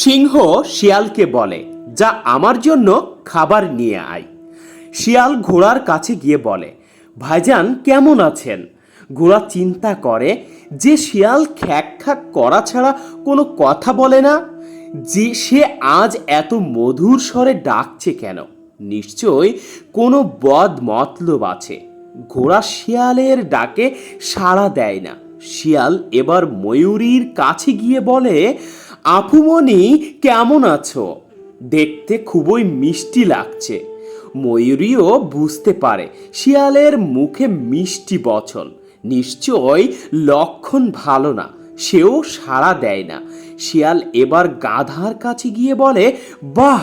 সিংহ শিয়ালকে বলে, যা আমার জন্য খাবার নিয়ে আয়। শিয়াল ঘোড়ার কাছে গিয়ে বলে, ভাইজান, কেমন আছেন? ঘোড়া চিন্তা করে, যে শিয়াল খ্যাক খ্যাক করা ছাড়া কোনো কথা বলে না? যে সে আজ এত মধুর স্বরে ডাকছে কেন? নিশ্চয় কোনো বদ মতলব আছে। ঘোড়া শিয়ালের ডাকে সাড়া দেয় না। শিয়াল এবার ময়ূরীর কাছে গিয়ে বলে আফুমনি কেমন আছো? দেখতে খুবই মিষ্টি লাগছে। ময়ূরীও বুঝতে পারে, শিয়ালের মুখে মিষ্টি বচন। নিশ্চয় লক্ষণ ভালো না, সেও সাড়া দেয় না। শিয়াল এবার গাধার কাছে গিয়ে বলে, বাহ,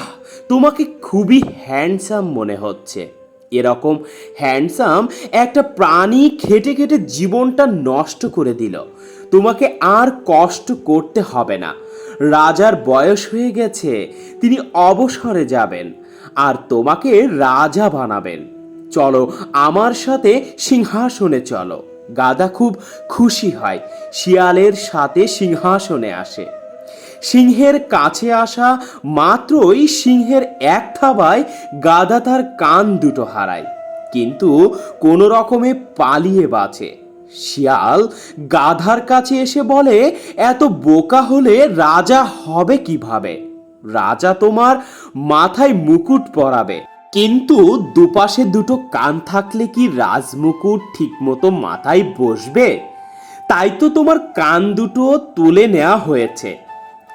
তোমাকে খুবই হ্যান্ডসাম মনে হচ্ছে। এরকম হ্যান্ডসাম একটা প্রাণী খেটে খেটে জীবনটা নষ্ট করে দিল। তোমাকে আর কষ্ট করতে হবে না। রাজার বয়স হয়ে গেছে, তিনি অবসরে যাবেন আর তোমাকে রাজা বানাবেন। চলো আমার সাথে সিংহাসনে চলো। গাদা খুব খুশি হয়, শিয়ালের সাথে সিংহাসনে আসে। সিংহের কাছে আসা মাত্রই সিংহের এক থাবায় গাদা তার কান দুটো হারায়। কিন্তু কোনো রকমে পালিয়ে বাঁচে। শিয়াল গাধার কাছে এসে বলে, এত বোকা হলে রাজা হবে কীভাবে? রাজা তোমার মাথায় মুকুট পরাবে। কিন্তু দুপাশে দুটো কান থাকলে কি রাজমুকুট ঠিকমতো মাথায় বসবে? তাই তো তোমার কান দুটো তুলে নেওয়া হয়েছে।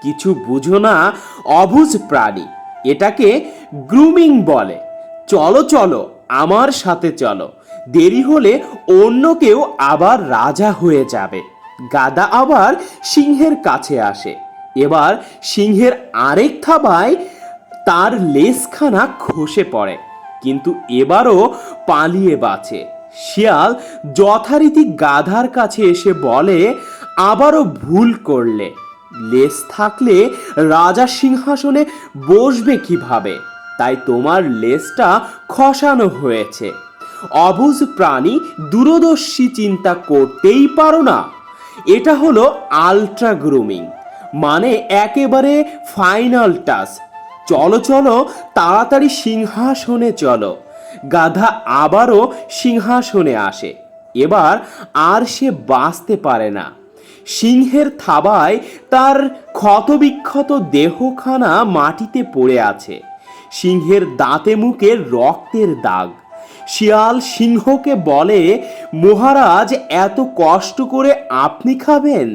কিছু বুঝো না অবুঝ প্রাণী। এটাকে গ্রুমিং বলে। চলো চলো আমার সাথে চলো। দেরি হলে অন্য কেউ আবার রাজা হয়ে যাবে। গাদা আবার সিংহের কাছে আসে। এবার সিংহের আরেক থাবায় তার লেসখানা খসে পড়ে। কিন্তু এবারও পালিয়ে বাঁচে। শিয়াল যথারীতি গাধার কাছে এসে বলে, আবারও ভুল করলে। লেস থাকলে রাজা সিংহাসনে বসবে কীভাবে? তাই তোমার লেজটা খসানো হয়েছে। অবুজ প্রাণী দূরদর্শী চিন্তা করতেই পারো না। এটা হলো আলট্রা গ্রুমিং মানে একেবারে ফাইনাল টাচ চলো চলো, তাড়াতাড়ি সিংহাসনে চলো। গাধা আবারও সিংহাসনে আসে। এবার আর সে বাঁচতে পারে না। সিংহের থাবায় তার ক্ষতবিক্ষত দেহখানা মাটিতে পড়ে আছে। সিংহের দাঁতে মুখে রক্তের দাগ। শিয়াল সিংহকে বলে, মহারাজ, এত কষ্ট করে আপনি খাবেন?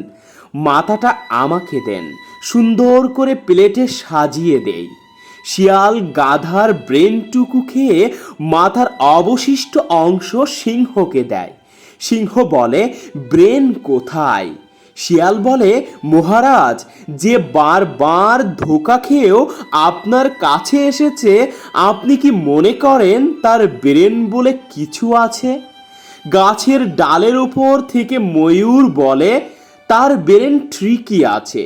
মাথাটা আমাকে দেন, সুন্দর করে প্লেটে সাজিয়ে দেই। শিয়াল গাধার ব্রেনটুকু খেয়ে মাথার অবশিষ্ট অংশ সিংহকে দেয়। সিংহ বলে, ব্রেন কোথায়? শিয়াল বলে, মহারাজ, যে বারবার ধোকা খেয়েও আপনার কাছে এসেছে, আপনি কি মনে করেন তার ব্রেন বলে কিছু আছে? গাছের ডালের উপর থেকে ময়ূর বলে, তার ব্রেন ঠিকই আছে,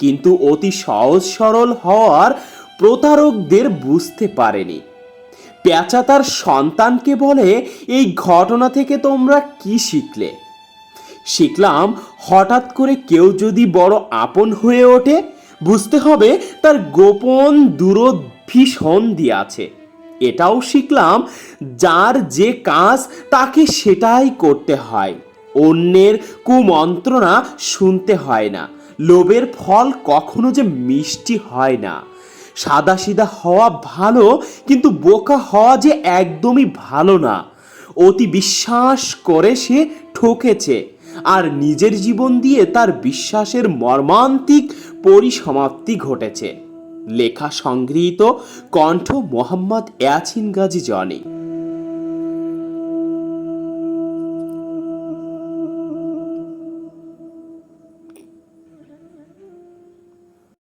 কিন্তু অতি সহজ সরল হওয়ার প্রতারকদের বুঝতে পারেনি। পেঁচা তার সন্তানকে বলে, এই ঘটনা থেকে তোমরা কি শিখলে? শিখলাম, হঠাৎ করে কেউ যদি বড় আপন হয়ে ওঠে, বুঝতে হবে তার গোপন দূরভিসন্ধি আছে। এটাও শিখলাম, যার যে কাজ তাকে সেটাই করতে হয়। অন্যের কুমন্ত্রণা শুনতে হয় না। লোভের ফল কখনো যে মিষ্টি হয় না। সাদা সিধা হওয়া ভালো, কিন্তু বোকা হওয়া যে একদমই ভালো না। অতি বিশ্বাস করে সে ঠকেছে। আর নিজের জীবন দিয়ে তার বিশ্বাসের মর্মান্তিক পরিসমাপ্তি ঘটেছে। লেখা সংগৃহীত কণ্ঠ মোহাম্মদ ইয়াছিন গাজী জনি।